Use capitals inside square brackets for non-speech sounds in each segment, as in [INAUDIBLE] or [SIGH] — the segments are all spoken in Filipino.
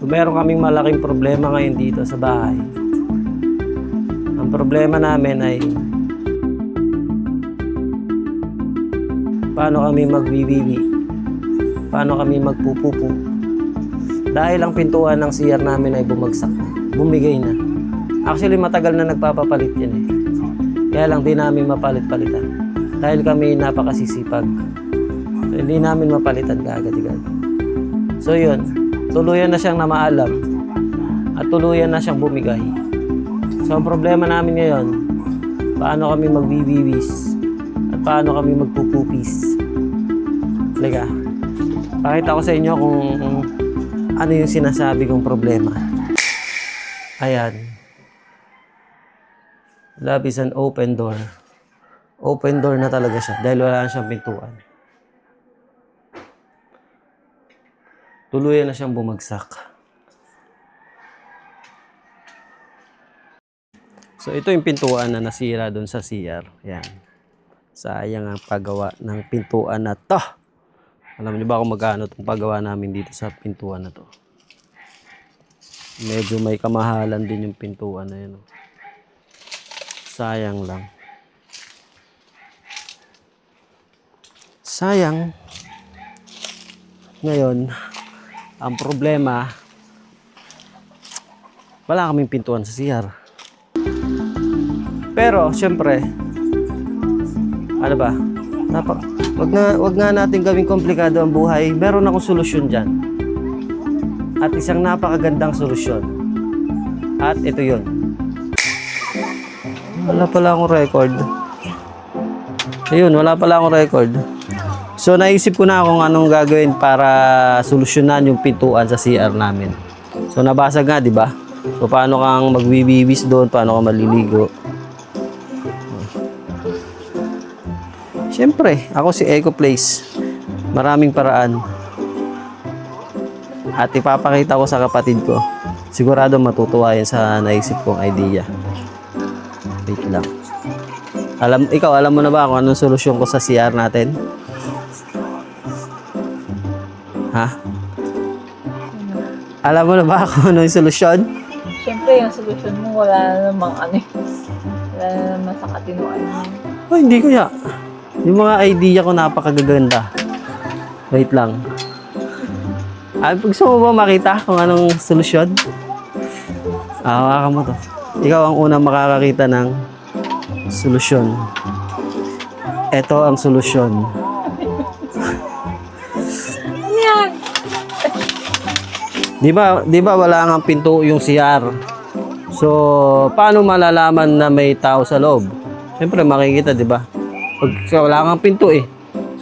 So, meron kaming malaking problema ngayon dito sa bahay. Ang problema namin ay paano kami magbibibi, paano kami magpupupu. Dahil ang pintuan ng CR namin ay bumagsak na, bumigay na. Actually, matagal na nagpapapalit yan eh. Kaya lang di namin mapalit-palitan. Dahil kami napakasisipag. So, hindi namin mapalitan kaagad-agad. So yun, tuluyan na siyang namaalam at tuluyan na siyang bumigay. So ang problema namin ngayon, paano kami magbibibis at paano kami magpupupis. Halika, pakita ko sa inyo kung ano yung sinasabi kong problema. Ayan. Love is an open door. Open door na talaga siya dahil wala siyang pintuan. Tuluyan na siyang bumagsak. So ito yung pintuan na nasira doon sa CR. Yan. Sayang ang paggawa ng pintuan na to. Alam niyo ba kung magkano itong paggawa namin dito sa pintuan na to? Medyo may kamahalan din yung pintuan na yun. oh. Sayang lang. Sayang. Ngayon, ang problema, wala kaming pintuan sa CR. Pero, syempre, ano ba? Napa, wag nga, wag nga natin gawing komplikado ang buhay. Meron akong solusyon dyan. At isang napakagandang solusyon. At ito yon. Wala pala akong record. Ayun, wala pala akong record. So naisip ko na kung anong gagawin para solusyonan yung pintuan sa CR namin. So nabasag nga, di ba? So paano kang magbibibis doon, paano ka maliligo. Siyempre, ako si Eco Place. Maraming paraan. At ipapakita ko sa kapatid ko. Sigurado matutuwa yan sa naisip kong idea. Wait lang. Alam, ikaw, alam mo na ba kung anong solusyon ko sa CR natin? Ha? Alam mo na ba kung ano yung solusyon? Siyempre, yung solusyon mo, wala na namang ano eh. Wala na naman sa katinuan mo. Oh, hindi kaya. Yung mga idea ko napakagaganda. Wait lang. Ah, gusto mo ba makita kung anong solusyon? Ah, hawakan mo to. Ikaw ang unang makakakita ng solusyon. Ito ang solusyon. Di ba, di ba wala nga pinto yung CR? So, paano malalaman na may tao sa loob? Siyempre makikita, di ba? Pag wala kang pinto eh.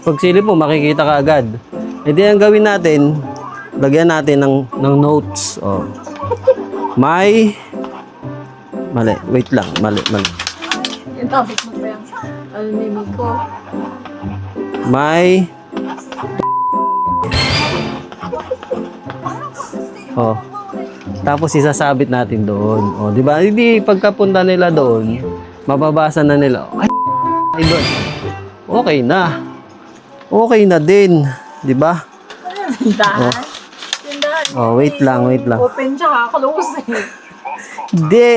Pag silip mo, makikita ka agad. E di ang gawin natin, lagyan natin ng, ng notes. Oh. May... Mali, wait lang. Mali, mali. Yung topic mo pa yung aluminum ko. May... Oh. Tapos isasabit natin doon. Oh, di ba? Hindi pagkapunta nila doon, mababasa na nila. Ay, [LAUGHS] doon. Okay na. Okay na din, di ba? Tindahan? Tindahan. Oh, wait lang, wait lang. Open tsaka close eh. Hindi.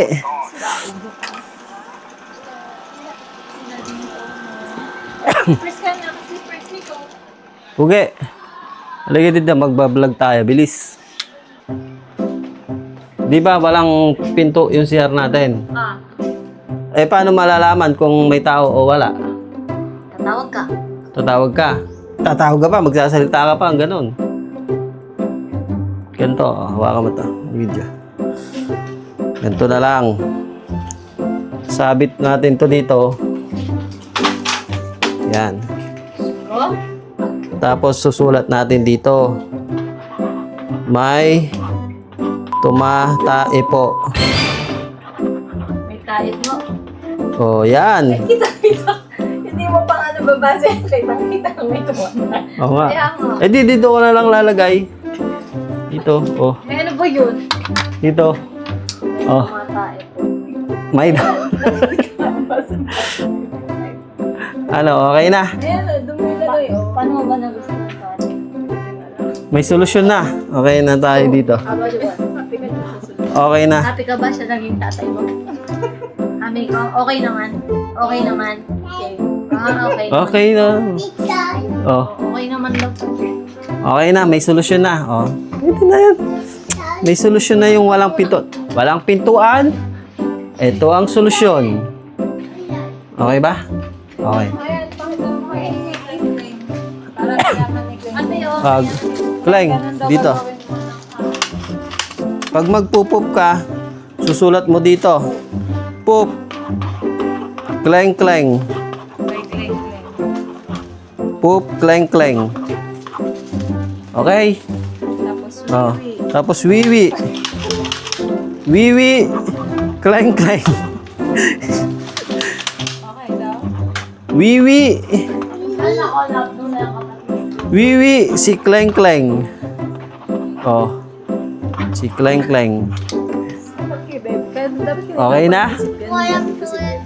Pugi. Halika dito, magbablog tayo. Bilis. Di ba walang pinto yung CR natin? Ah, Eh, paano malalaman kung may tao o wala? tatawag ka. Tatawag ka. Tatawag ka pa, magsasalita ka pa, ganun. Ganito, oh, hawakan mo to. Video. Ganito na lang. Sabit natin to dito. Yan. Oh? Tapos susulat natin dito. May tumatae po. May tayo mo. O, yan. [LAUGHS] Kita, kita. Hindi mo pa nababasa yung kita. Kita may tumanda. Oo nga. Kaya nga. Eh, di, dito ko na lang lalagay. Dito, oh. May ano ba yun? Dito. May Oh. tayo po. May... [LAUGHS] ano, okay na? Ayan, dumili na kayo. Paano mo ba nagustuhan? May solusyon na. Okay na tayo dito. Okay na. Happy ka ba siya naging tatay mo? Happy ka? Okay naman. Okay naman. Okay. Ah, okay. Okay na. Oh, Okay naman daw. okay na. May solusyon na. Oh. Ito na yan. May solusyon na yung walang pinto. Walang pintuan. Ito ang solusyon. Okay ba? Okay. Ate, oh. Pag, Kleng, dito. Pag magpupup ka, susulat mo dito. Pup. Kleng, kleng. Pup, kleng, kleng. Okay? Tapos, Oh. Tapos wiwi. Wiwi. Kleng, kleng. okay daw. Wiwi. Wiwi. Si kleng, kleng. Oh. Si kleng, kleng. Okay, na?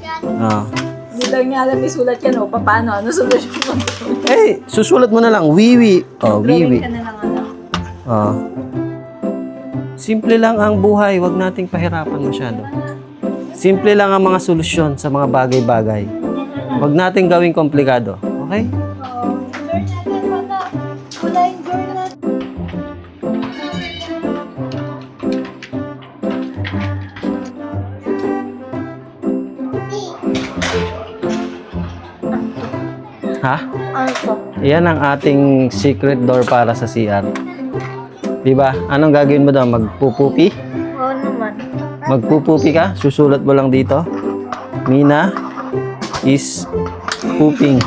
yan. Oh. Hindi lang niya alam isulat yan o paano, ano solusyon mo? Eh, susulat mo na lang. Wiwi. Oh, wiwi. Drawing ka na lang ano. Oh. Simple lang ang buhay, wag nating pahirapan masyado. Simple lang ang mga solusyon sa mga bagay-bagay. Wag nating gawing komplikado. Okay? Ha? Ano to? Yan ang ating secret door para sa CR. Diba? Anong gagawin mo daw? Magpupupi? Oo naman. Magpupupi ka? Susulat mo lang dito. Mina is pooping.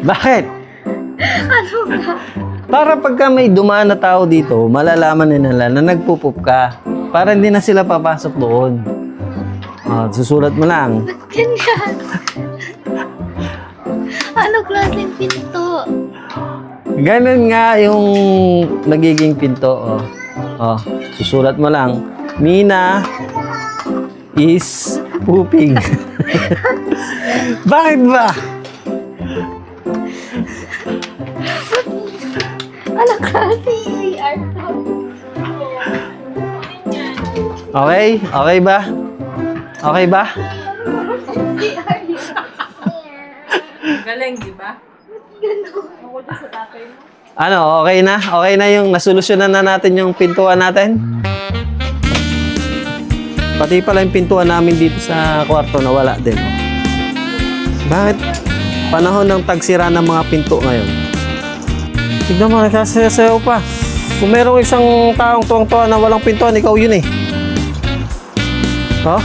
Bakit? Ano ba? Para pagka may dumaan na tao dito, malalaman nila na nagpupup ka. Para hindi na sila papasok doon. Ah, susulat mo lang. Ganyan. Ano klaseng pinto? Ganun nga yung nagiging pinto. Oh. Oh, susulat mo lang. Mina is pooping. [LAUGHS] Bakit ba? Ano to? Okay? Okay ba? Okay ba? [LAUGHS] Galing, di ba? Sa tatay mo. Ano, okay na? Okay na yung nasolusyonan na natin yung pintuan natin? Pati pala yung pintuan namin dito sa kwarto na wala din. Bakit? Panahon ng tagsira ng mga pinto ngayon. Tignan mo, nagsasayaw pa. Kung merong isang taong tuwang-tuwa na walang pintuan, ikaw yun eh. Oh?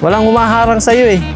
Walang humaharang sa'yo eh.